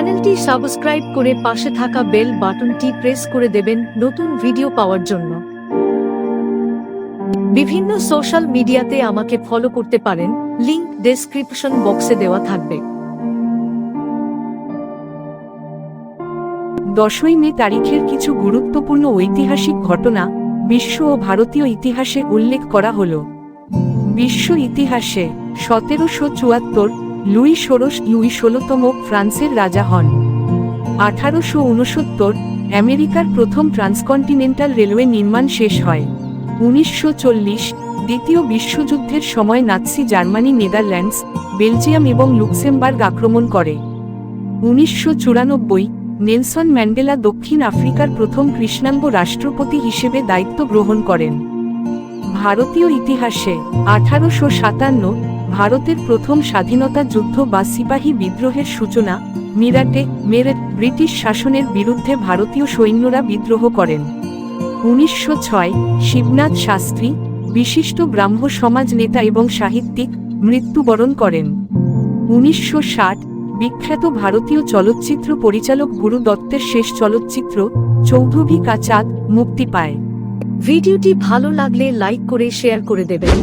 চ্যানেলটি সাবস্ক্রাইব করে পাশে থাকা বেল বাটনটি প্রেস করে দেবেন নতুন ভিডিও পাওয়ার জন্য। বিভিন্ন সোশ্যাল মিডিয়াতে আমাকে ফলো করতে পারেন, লিংক ডেসক্রিপশন বক্সে দেওয়া থাকবে। দশই মে তারিখের কিছু গুরুত্বপূর্ণ ঐতিহাসিক ঘটনা বিশ্ব ও ভারতীয় ইতিহাসে উল্লেখ করা হল। বিশ্ব ইতিহাসে সতেরোশো চুয়াত্তর লুই ষোড়শ লুই ষোলতম ফ্রান্সের রাজা হন। আঠারোশো উনসত্তর আমেরিকার প্রথম ট্রান্সকন্টিনেন্টাল রেলওয়ে নির্মাণ শেষ হয়। উনিশশো চল্লিশ দ্বিতীয় বিশ্বযুদ্ধের সময় নাৎসি জার্মানি, নেদারল্যান্ডস, বেলজিয়াম এবং লুক্সেমবার্গ আক্রমণ করে। উনিশশো চুরানব্বই নেলসন ম্যান্ডেলা দক্ষিণ আফ্রিকার প্রথম কৃষ্ণাঙ্গ রাষ্ট্রপতি হিসেবে দায়িত্ব গ্রহণ করেন। ভারতীয় ইতিহাসে আঠারোশো সাতান্ন ভারতের প্রথম স্বাধীনতা যুদ্ধ বা সিপাহী বিদ্রোহের সূচনা, মিরাটে, মেরেট ব্রিটিশ শাসনের বিরুদ্ধে ভারতীয় সৈন্যরা বিদ্রোহ করেন। উনিশশো ছয়, শিবনাথ শাস্ত্রী, বিশিষ্ট ব্রাহ্ম সমাজ নেতা এবং সাহিত্যিক, মৃত্যুবরণ করেন। উনিশশো ষাট, বিখ্যাত ভারতীয় চলচ্চিত্র পরিচালক গুরু দত্তের শেষ চলচ্চিত্র, চৌধুরী কা চাঁদ মুক্তি পায়। ভিডিওটি ভালো লাগলে লাইক করে শেয়ার করে দেবেন।